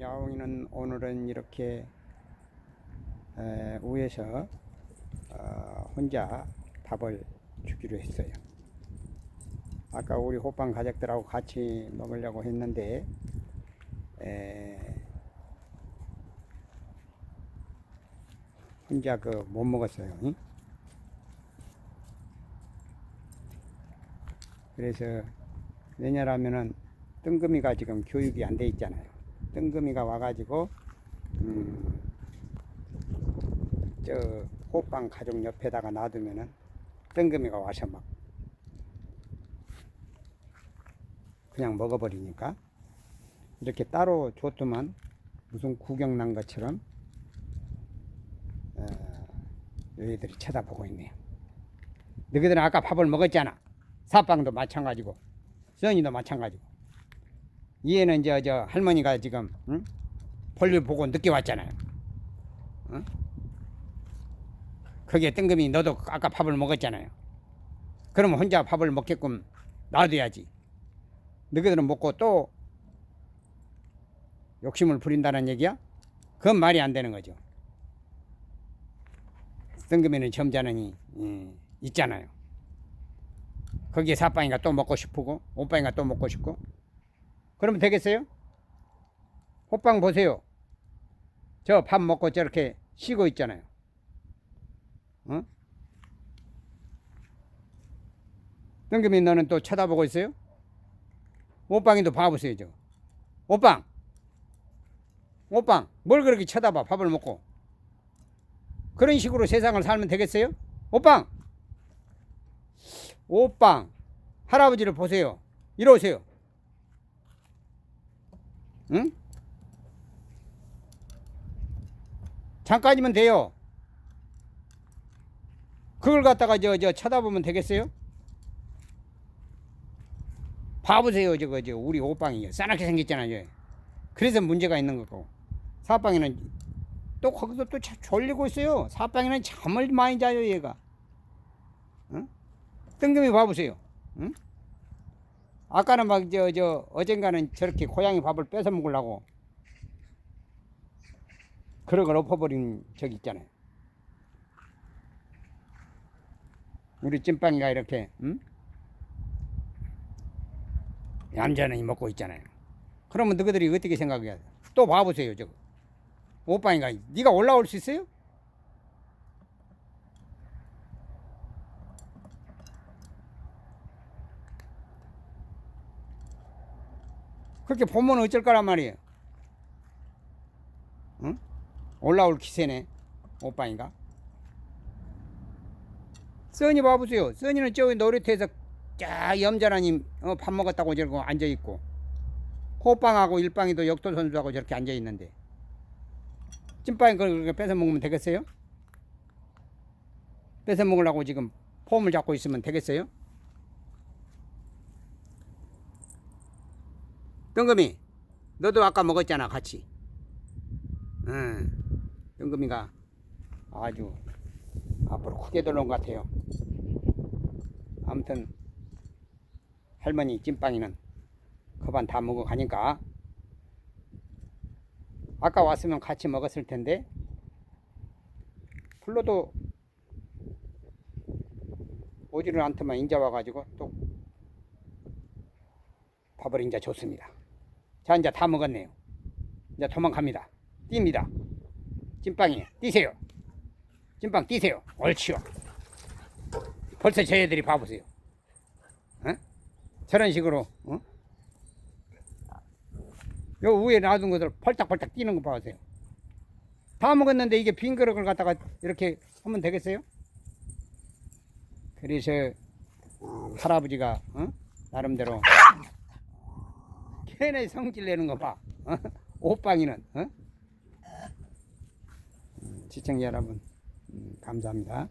야옹이는 오늘은 이렇게 에, 위에서 어, 혼자 밥을 주기로 했어요. 아까 우리 호빵 가족들하고 같이 먹으려고 했는데 에, 혼자 그 못 먹었어요. 응? 그래서 왜냐라면은 뜬금이가 지금 교육이 안 돼 있잖아요. 뜬금이가 와가지고 음, 저 호빵 가족 옆에다가 놔두면은 뜬금이가 와서 막 그냥 먹어버리니까 이렇게 따로 줬더만 무슨 구경 난 것처럼 어, 너희들이 쳐다보고 있네요. 너희들은 아까 밥을 먹었잖아. 사빵도 마찬가지고 써니도 마찬가지고 얘는 저, 저 할머니가 지금 응? 볼일 보고 늦게 왔잖아요. 응? 거기에 뜬금이 너도 아까 밥을 먹었잖아요. 그러면 혼자 밥을 먹게끔 놔둬야지. 너희들은 먹고 또 욕심을 부린다는 얘기야? 그건 말이 안 되는 거죠. 뜬금이는 점잖으니 예, 있잖아요. 거기에 사빵이가 또 먹고 싶고 오빵이가 또 먹고 싶고 그러면 되겠어요? 호빵 보세요. 저 밥 먹고 저렇게 쉬고 있잖아요. 어? 뜬금이 너는 또 쳐다보고 있어요? 오빵이도 봐보세요, 저. 오빵! 오빵! 뭘 그렇게 쳐다봐, 밥을 먹고. 그런 식으로 세상을 살면 되겠어요? 오빵! 오빵! 할아버지를 보세요. 이리 오세요. 응? 잠깐이면 돼요. 그걸 갖다가 저, 저 쳐다보면 되겠어요? 봐보세요, 저거, 저, 우리 오빵이. 싸납게 생겼잖아요. 그래서 문제가 있는 거고. 사빵이는 또 거기서 또 자- 졸리고 있어요. 사빵이는 잠을 많이 자요, 얘가. 응? 뜬금이 봐보세요. 응? 아까는 막, 저, 저, 어젠가는 저렇게 고양이 밥을 뺏어 먹으려고. 그런 걸 엎어버린 적 있잖아요. 우리 찐빵이가 이렇게, 응? 얌전히 먹고 있잖아요. 그러면 너희들이 어떻게 생각해야 돼? 또 봐보세요, 저거. 오빠인가? 네가 올라올 수 있어요? 그렇게 보면 어쩔 거란 말이에요. 응? 올라올 기세네, 오빠인가? 써니 봐보세요. 써니는 저기 놀이터에서 자 염전하니 어, 밥 먹었다고 저러고 앉아 있고 호빵하고 일빵이도 역도 선수하고 저렇게 앉아 있는데 찐빵이 그걸 그렇게 뺏어 먹으면 되겠어요? 뺏어 먹으려고 지금 폼을 잡고 있으면 되겠어요? 뜬금이 너도 아까 먹었잖아 같이. 응. 뜬금이가 아주 앞으로 크게 들어온 것 같아요. 아무튼 할머니 찐빵이는 그반 다 먹어 가니까. 아까 왔으면 같이 먹었을 텐데. 불러도 오지를 않더만 인자 와가지고 또 밥을 인자 줬습니다. 자 이제 다 먹었네요. 이제 도망갑니다. 뜁니다. 찐빵이 뛰세요. 찐빵 뛰세요. 옳지요. 벌써 저희들이 봐보세요. 어? 저런 식으로 어? 요 위에 놔둔 것을 펄딱펄딱 뛰는 거 봐보세요. 다 먹었는데 이게 빈 그릇을 갖다가 이렇게 하면 되겠어요? 그래서 할아버지가 어? 나름대로 걔네 성질 내는 거 봐. 어? 오빵이는 어? 음, 시청자 여러분 음, 감사합니다.